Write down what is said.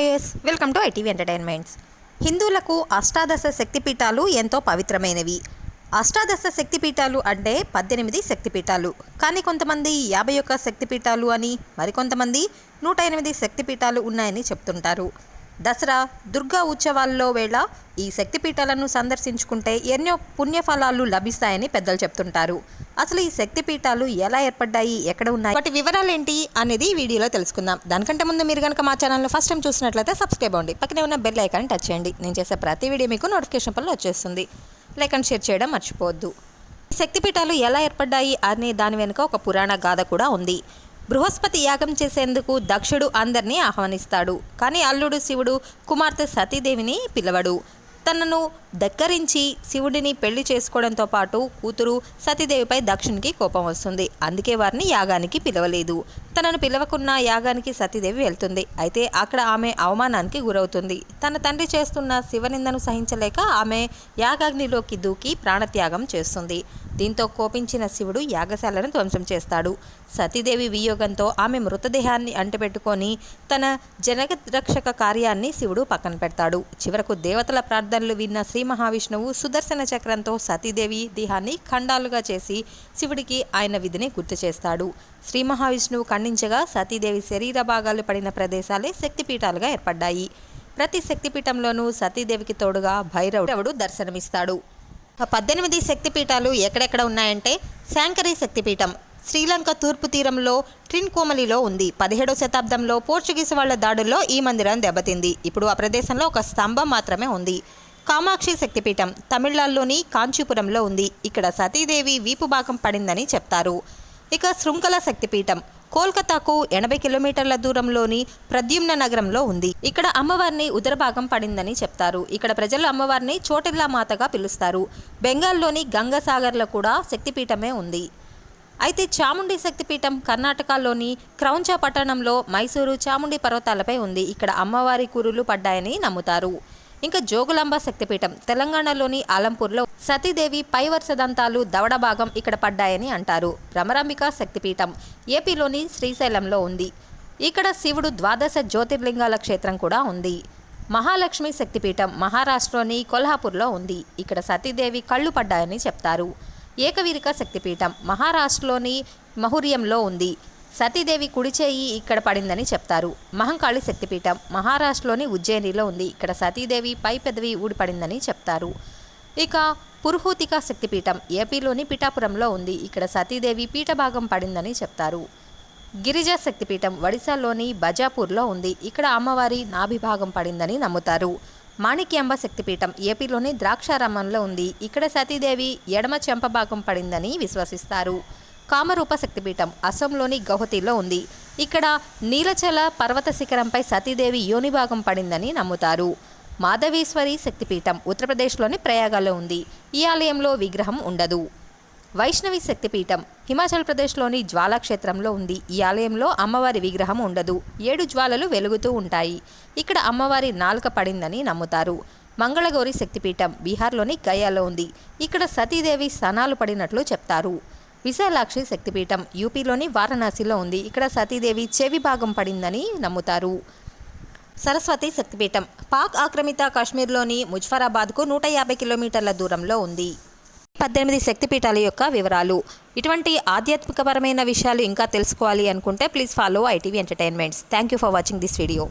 Hi yes. Welcome to ITV entertainments. హిందువులకు అష్టాదశ శక్తిపీఠాలు ఎంతో పవిత్రమైనవి. అష్టాదశ శక్తిపీఠాలు అంటే పద్దెనిమిది శక్తిపీఠాలు. కానీ కొంతమంది యాభై ఒక్క శక్తిపీఠాలు అని మరికొంతమంది నూట ఎనిమిది శక్తిపీఠాలు ఉన్నాయని చెప్తుంటారు. దసరా దుర్గా ఉత్సవాల్లో వేళ ఈ శక్తిపీఠాలను సందర్శించుకుంటే ఎన్నో పుణ్యఫలాలు లభిస్తాయని పెద్దలు చెప్తుంటారు. అసలు ఈ శక్తిపీఠాలు ఎలా ఏర్పడ్డాయి? ఎక్కడ ఉన్నాయి? వాటి వివరాలు ఏంటి అనేది ఈ వీడియోలో తెలుసుకుందాం. దానికంటే ముందు మీరు కనుక మా ఛానల్ను ఫస్ట్ టైం చూసినట్లయితే సబ్స్క్రైబ్ అవ్వండి. పక్కనే ఉన్న బెల్ ఐకాన్ టచ్ చేయండి. నేను చేసే ప్రతి వీడియో మీకు నోటిఫికేషన్ పనులు వచ్చేస్తుంది. లైక్ అండ్ షేర్ చేయడం మర్చిపోవద్దు. శక్తిపీఠాలు ఎలా ఏర్పడ్డాయి అనే దాని వెనుక ఒక పురాణ గాథ కూడా ఉంది. బృహస్పతి యాగం చేసేందుకు దక్షుడు అందరినీ ఆహ్వానిస్తాడు. కానీ అల్లుడు శివుడు కుమార్తె సతీదేవిని పిలవడు. తనను దగ్గరించి శివుడిని పెళ్ళి చేసుకోవడంతో పాటు కూతురు సతీదేవిపై దక్షునికి కోపం వస్తుంది. అందుకే వారిని యాగానికి పిలవలేదు. తనను పిలవకున్న యాగానికి సతీదేవి వెళ్తుంది. అయితే అక్కడ ఆమె అవమానానికి గురవుతుంది. తన తండ్రి చేస్తున్న శివనిందను సహించలేక ఆమె యాగాగ్నిలోకి దూకి ప్రాణత్యాగం చేస్తుంది. దీంతో కోపించిన శివుడు యాగశాలను ధ్వంసం చేస్తాడు. సతీదేవి వియోగంతో ఆమె మృతదేహాన్ని అంటపెట్టుకొని తన జనరక్షక కార్యాన్ని శివుడు పక్కన పెడతాడు. చివరకు దేవతల ప్రార్థనలు విన్న శ్రీ మహావిష్ణువు సుదర్శన చక్రంతో సతీదేవి దేహాన్ని ఖండాలుగా చేసి శివుడికి ఆయన విధిని గుర్తు చేస్తాడు. శ్రీ మహావిష్ణువు గమనించగా సతీదేవి శరీర భాగాలు పడిన ప్రదేశాలే శక్తిపీఠాలుగా ఏర్పడ్డాయి. ప్రతి శక్తిపీఠంలోనూ సతీదేవికి తోడుగా భైరవుడు దర్శనమిస్తాడు. పద్దెనిమిది శక్తిపీఠాలు ఎక్కడెక్కడ ఉన్నాయంటే శాంకరీ శక్తిపీఠం శ్రీలంక తూర్పు తీరంలో ట్రిన్కోమలిలో ఉంది. పదిహేడో శతాబ్దంలో పోర్చుగీసు వాళ్ళ దాడుల్లో ఈ మందిరం దెబ్బతింది. ఇప్పుడు ఆ ప్రదేశంలో ఒక స్తంభం మాత్రమే ఉంది. కామాక్షి శక్తిపీఠం తమిళనాడులోని కాంచీపురంలో ఉంది. ఇక్కడ సతీదేవి వీపు భాగం పడిందని చెప్తారు. ఇక శృంఖల శక్తిపీఠం కోల్కతాకు ఎనభై కిలోమీటర్ల దూరంలోని ప్రద్యుమ్న నగరంలో ఉంది. ఇక్కడ అమ్మవారిని ఉదరభాగం పడిందని చెప్తారు. ఇక్కడ ప్రజలు అమ్మవారిని చోటిల్లా మాతగా పిలుస్తారు. బెంగాల్లోని గంగసాగర్లో కూడా శక్తిపీఠమే ఉంది. అయితే చాముండి శక్తిపీఠం కర్ణాటకలోని క్రౌంచ పట్టణంలో మైసూరు చాముండి పర్వతాలపై ఉంది. ఇక్కడ అమ్మవారి కురులు పడ్డాయని నమ్ముతారు. ఇంకా జోగులాంబ శక్తిపీఠం తెలంగాణలోని ఆలంపూర్లో సతీదేవి పై వరుస దంతాలు దవడ భాగం ఇక్కడ పడ్డాయని అంటారు. భ్రమరాంబిక శక్తిపీఠం ఏపీలోని శ్రీశైలంలో ఉంది. ఇక్కడ శివుడు ద్వాదశ జ్యోతిర్లింగాల క్షేత్రం కూడా ఉంది. మహాలక్ష్మి శక్తిపీఠం మహారాష్ట్రలోని కొల్హాపూర్లో ఉంది. ఇక్కడ సతీదేవి కళ్ళు పడ్డాయని చెప్తారు. ఏకవీరిక శక్తిపీఠం మహారాష్ట్రలోని మహుర్యంలో ఉంది. సతీదేవి కుడిచేయి ఇక్కడ పడిందని చెప్తారు. మహంకాళి శక్తిపీఠం మహారాష్ట్రలోని ఉజ్జయినిలో ఉంది. ఇక్కడ సతీదేవి పై పెదవి ఊడిపడిందని చెప్తారు. ఇక పురుహూతిక శక్తిపీఠం ఏపీలోని పిఠాపురంలో ఉంది. ఇక్కడ సతీదేవి పీఠభాగం పడిందని చెప్తారు. గిరిజా శక్తిపీఠం ఒడిశాలోని బజాపూర్లో ఉంది. ఇక్కడ అమ్మవారి నాభిభాగం పడిందని నమ్ముతారు. మాణిక్యాంబ శక్తిపీఠం ఏపీలోని ద్రాక్షారామంలో ఉంది. ఇక్కడ సతీదేవి ఎడమ చెంపభాగం పడిందని విశ్వసిస్తారు. కామరూప శక్తిపీఠం అసోంలోని గౌహతిలో ఉంది. ఇక్కడ నీలచల పర్వత శిఖరంపై సతీదేవి యోనిభాగం పడిందని నమ్ముతారు. మాధవీశ్వరి శక్తిపీఠం ఉత్తరప్రదేశ్లోని ప్రయాగలో ఉంది. ఈ ఆలయంలో విగ్రహం ఉండదు. వైష్ణవి శక్తిపీఠం హిమాచల్ ప్రదేశ్లోని జ్వాలా క్షేత్రంలో ఉంది. ఈ ఆలయంలో అమ్మవారి విగ్రహం ఉండదు. ఏడు జ్వాలలు వెలుగుతూ ఉంటాయి. ఇక్కడ అమ్మవారి నాలుక పడిందని నమ్ముతారు. మంగళగౌరి శక్తిపీఠం బీహార్లోని గయాలో ఉంది. ఇక్కడ సతీదేవి స్థానాలు పడినట్లు చెప్తారు. విశాలాక్షి శక్తిపీఠం యూపీలోని వారణాసిలో ఉంది. ఇక్కడ సతీదేవి చెవి భాగం పడిందని నమ్ముతారు. సరస్వతి శక్తిపీఠం పాక్ ఆక్రమిత కాశ్మీర్లోని ముజఫరాబాద్కు నూట యాభై కిలోమీటర్ల దూరంలో ఉంది. పద్దెనిమిది శక్తిపీఠాల యొక్క వివరాలు. ఇటువంటి ఆధ్యాత్మికపరమైన విషయాలు ఇంకా తెలుసుకోవాలి అనుకుంటే please follow ITV entertainments. Thank you for watching this video.